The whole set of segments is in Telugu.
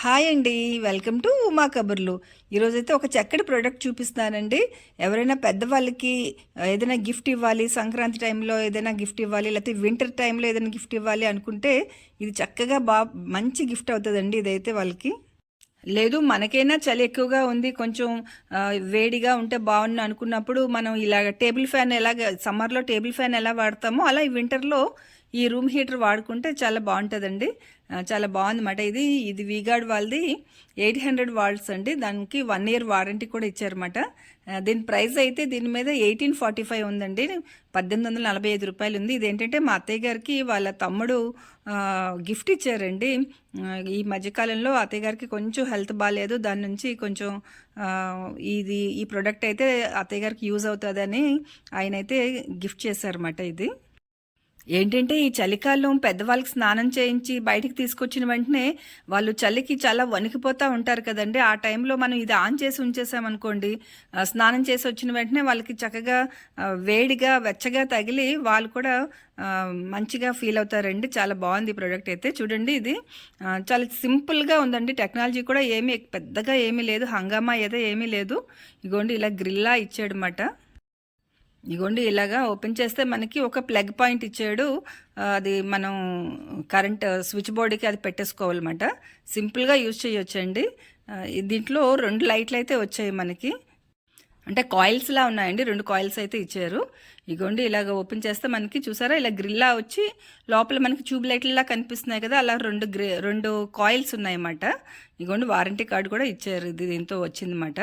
హాయ్ అండి. వెల్కమ్ టు ఉమా కబుర్లు. ఈరోజైతే ఒక చక్కటి ప్రోడక్ట్ చూపిస్తానండి ఎవరైనా పెద్దవాళ్ళకి ఏదైనా గిఫ్ట్ ఇవ్వాలి సంక్రాంతి టైంలో ఏదైనా గిఫ్ట్ ఇవ్వాలి లేకపోతే వింటర్ టైంలో ఏదైనా గిఫ్ట్ ఇవ్వాలి అనుకుంటే ఇది చక్కగా బా మంచి గిఫ్ట్ అవుతుందండి ఇదైతే వాళ్ళకి. లేదు మనకైనా చలి ఎక్కువగా ఉంది కొంచెం వేడిగా ఉంటే బాగుండు అనుకున్నప్పుడు మనం ఇలాగ టేబుల్ ఫ్యాన్ ఎలాగ సమ్మర్లో టేబుల్ ఫ్యాన్ ఎలా వాడతామో అలా ఈ వింటర్లో ఈ రూమ్ హీటర్ వాడుకుంటే చాలా బాగుంటుందండి. చాలా బాగుందన్నమాట. ఇది ఇది వీగార్డ్ వాళ్ళది ఎయిట్ హండ్రెడ్ వాల్ట్స్ అండి. దానికి వన్ ఇయర్ వారంటీ కూడా ఇచ్చారన్నమాట. దీని ప్రైస్ అయితే దీని మీద ఎయిటీన్ ఫార్టీ ఫైవ్ ఉందండి. పద్దెనిమిది వందల నలభై ఐదు రూపాయలు ఉంది. ఇదేంటంటే మా అత్తయ్య గారికి వాళ్ళ తమ్ముడు గిఫ్ట్ ఇచ్చారండి. ఈ మధ్యకాలంలో అత్తయ్య గారికి కొంచెం హెల్త్ బాగాలేదు దాని నుంచి కొంచెం ఇది ఈ ప్రోడక్ట్ అయితే అత్తయ్య గారికి యూజ్ అవుతుందని ఆయన అయితే గిఫ్ట్ చేశారన్నమాట ఇది. ఏంటంటే ఈ చలికాలం పెద్దవాళ్ళకి స్నానం చేయించి బయటికి తీసుకొచ్చిన వెంటనే వాళ్ళు చలికి చాలా వణికిపోతూ ఉంటారు కదండి. ఆ టైంలో మనం ఇది ఆన్ చేసి ఉంచేసామనుకోండి స్నానం చేసి వచ్చిన వెంటనే వాళ్ళకి చక్కగా వేడిగా వెచ్చగా తగిలి వాళ్ళు కూడా మంచిగా ఫీల్ అవుతారండి. చాలా బాగుంది ఈ ప్రోడక్ట్ అయితే. చూడండి ఇది చాలా సింపుల్గా ఉందండి. టెక్నాలజీ కూడా ఏమీ పెద్దగా ఏమీ లేదు. హంగామా ఏదో ఏమీ లేదు. ఇగోండి ఇలా గ్రిల్లా ఇచ్చాడనమాట ఇగోండి ఇలాగా ఓపెన్ చేస్తే మనకి ఒక ప్లగ్ పాయింట్ ఇచ్చాడు. అది మనం కరెంట్ స్విచ్ బోర్డుకి అది పెట్టేసుకోవాలన్నమాట. సింపుల్గా యూజ్ చేయొచ్చండి. దీంట్లో రెండు లైట్లు అయితే వచ్చాయి మనకి. అంటే కాయిల్స్లా ఉన్నాయండి రెండు కాయిల్స్ అయితే ఇచ్చారు. ఇగోండి ఇలాగ ఓపెన్ చేస్తే మనకి చూసారా ఇలా గ్రిల్లా వచ్చి లోపల మనకి ట్యూబ్ లైట్లా కనిపిస్తున్నాయి కదా అలా రెండు గ్రి రెండు కాయిల్స్ ఉన్నాయన్నమాట. ఇగోండి వారంటీ కార్డు కూడా ఇచ్చారు ఇది దీంతో వచ్చిందన్నమాట.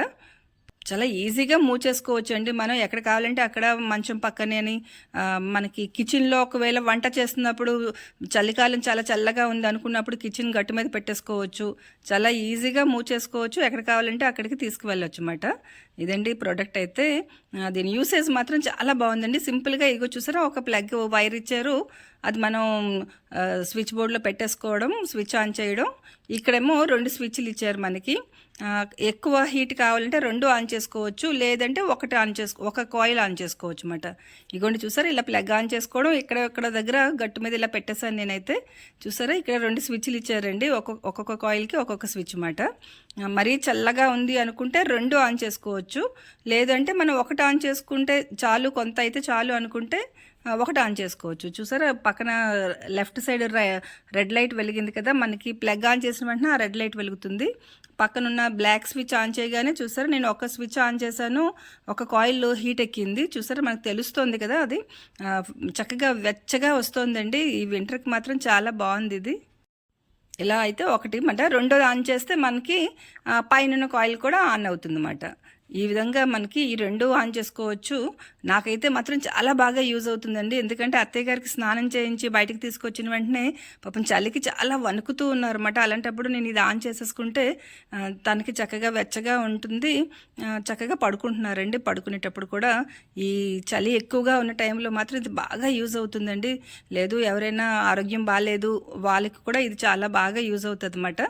చాలా ఈజీగా మూవ్ చేసుకోవచ్చు అండి మనం ఎక్కడ కావాలంటే అక్కడ మంచం పక్కనే అని మనకి కిచెన్లో ఒకవేళ వంట చేస్తున్నప్పుడు చలికాలం చాలా చల్లగా ఉంది అనుకున్నప్పుడు కిచెన్ గట్టు మీద పెట్టేసుకోవచ్చు. చాలా ఈజీగా మూవ్ చేసుకోవచ్చు. ఎక్కడ కావాలంటే అక్కడికి తీసుకువెళ్ళొచ్చు అన్నమాట. ఇదండి ప్రోడక్ట్ అయితే దీని యూసేజ్ మాత్రం చాలా బాగుందండి. సింపుల్గా ఇగో చూసారా ఒక ప్లగ్ వైర్ ఇచ్చారు. అది మనం స్విచ్ బోర్డులో పెట్టేసుకోవడం స్విచ్ ఆన్ చేయడం. ఇక్కడేమో రెండు స్విచ్లు ఇచ్చారు మనకి. ఎక్కువ హీట్ కావాలంటే రెండు ఆన్ చేసుకోవచ్చు లేదంటే ఒకటి ఆన్ చేసుకో ఒక కాయిల్ ఆన్ చేసుకోవచ్చు అనమాట ఇగోండి చూసారా ఇలా ప్లగ్ ఆన్ చేసుకోవడం ఇక్కడ ఇక్కడ దగ్గర గట్టు మీద ఇలా పెట్టేశాను నేనైతే. చూసారా ఇక్కడ రెండు స్విచ్లు ఇచ్చారండి ఒక్కొక్క ఒక్కొక్క కాయిల్కి ఒక్కొక్క స్విచ్ అనమాట మరీ చల్లగా ఉంది అనుకుంటే రెండు ఆన్ చేసుకోవచ్చు లేదంటే మనం ఒకటి ఆన్ చేసుకుంటే చాలు కొంత అయితే చాలు అనుకుంటే ఒకటి ఆన్ చేసుకోవచ్చు. చూసారా? పక్కన లెఫ్ట్ సైడ్ రెడ్ లైట్ వెలిగింది కదా మనకి ప్లగ్ ఆన్ చేసిన వెంటనే ఆ రెడ్ లైట్ వెలుగుతుంది. పక్కనున్న బ్లాక్ స్విచ్ ఆన్ చేయగానే చూసారా నేను ఒక స్విచ్ ఆన్ చేశాను ఒక కాయిల్ హీట్ ఎక్కింది. చూసారా మనకు తెలుస్తుంది కదా అది. చక్కగా వెచ్చగా వస్తుందండి. ఈ వింటర్కి మాత్రం చాలా బాగుంది ఇది. ఇలా అయితే ఒకటి మాట రెండోది ఆన్ చేస్తే మనకి పైన కాయిల్ కూడా ఆన్ అవుతుంది అన్నమాట ఈ విధంగా మనకి ఈ రెండు ఆన్ చేసుకోవచ్చు. నాకైతే మాత్రం చాలా బాగా యూజ్ అవుతుందండి. ఎందుకంటే అత్తయ్య గారికి స్నానం చేయించి బయటకు తీసుకొచ్చిన వెంటనే పాపం చలికి చాలా వణుకుతూ ఉన్నారన్నమాట. అలాంటప్పుడు నేను ఇది ఆన్ చేసేసుకుంటే తనకి చక్కగా వెచ్చగా ఉంటుంది. చక్కగా పడుకుంటున్నారండి. పడుకునేటప్పుడు కూడా ఈ చలి ఎక్కువగా ఉన్న టైంలో మాత్రం ఇది బాగా యూజ్ అవుతుందండి. లేదు ఎవరైనా ఆరోగ్యం బాగాలేదు వాళ్ళకి కూడా ఇది చాలా బాగా యూజ్ అవుతుంది అన్నమాట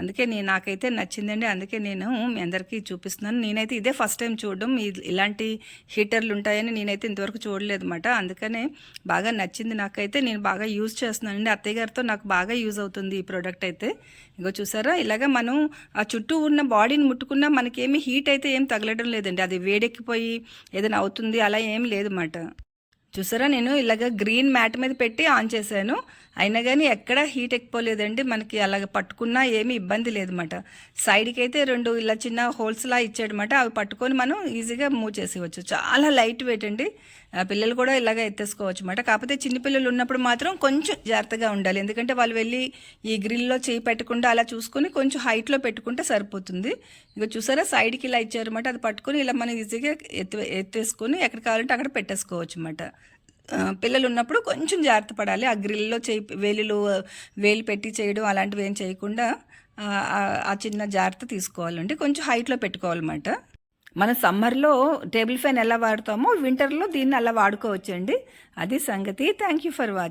అందుకే నేను నాకైతే నచ్చిందండి. అందుకే నేను మీ అందరికీ చూపిస్తున్నాను. నేనైతే ఇదే ఫస్ట్ టైం చూడడం. ఇలాంటి హీటర్లు ఉంటాయని నేనైతే ఇంతవరకు చూడలేదు అనమాట అందుకనే బాగా నచ్చింది నాకైతే. నేను బాగా యూజ్ చేస్తున్నానండి. అత్తయ్య గారితో నాకు బాగా యూజ్ అవుతుంది ఈ ప్రోడక్ట్ అయితే. ఇంకో చూసారా? ఇలాగ మనం ఆ చుట్టూ ఉన్న బాడీని ముట్టుకున్నా మనకేమి హీట్ అయితే ఏం తగలడం లేదండి. అది వేడెక్కిపోయి ఏదైనా అవుతుంది. అలా ఏం లేదన్నమాట. చూసారా? నేను ఇలాగ గ్రీన్ మ్యాట్ మీద పెట్టి ఆన్ చేశాను. అయినా కానీ ఎక్కడా హీట్ ఎక్కిపోలేదండి. మనకి అలాగ పట్టుకున్నా ఏమీ ఇబ్బంది లేదన్నమాట. సైడ్కి అయితే రెండు ఇలా చిన్న హోల్స్లా ఇచ్చాడనమాట అవి పట్టుకొని మనం ఈజీగా మూవ్ చేసేవచ్చు చాలా లైట్ వెయిట్ అండి. పిల్లలు కూడా ఇలాగ ఎత్తేసుకోవచ్చు అనమాట కాకపోతే చిన్నపిల్లలు ఉన్నప్పుడు మాత్రం కొంచెం జాగ్రత్తగా ఉండాలి. ఎందుకంటే వాళ్ళు వెళ్ళి ఈ గ్రిల్లో చేయి పెట్టకుండా అలా చూసుకొని కొంచెం హైట్లో పెట్టుకుంటే సరిపోతుంది. ఇక చూసారా? సైడ్కి ఇలా ఇచ్చారన్నమాట. అది పట్టుకొని ఇలా మనం ఈజీగా ఎత్తి ఎత్తేసుకొని ఎక్కడ కావాలంటే అక్కడ పెట్టేసుకోవచ్చు అనమాట పిల్లలు ఉన్నప్పుడు కొంచెం జాగ్రత్త పడాలి. ఆ గ్రిల్లో చేయి వేలులు వేలు పెట్టి చేయడం అలాంటివి ఏం చేయకుండా ఆ, చిన్న జాగ్రత్త తీసుకోవాలండి కొంచెం హైట్లో పెట్టుకోవాలన్నమాట. మన సమ్మర్లో టేబుల్ ఫ్యాన్ ఎలా వాడతామో వింటర్లో దీన్ని అలా వాడుకోవచ్చండి. అది సంగతి. Thank you for watching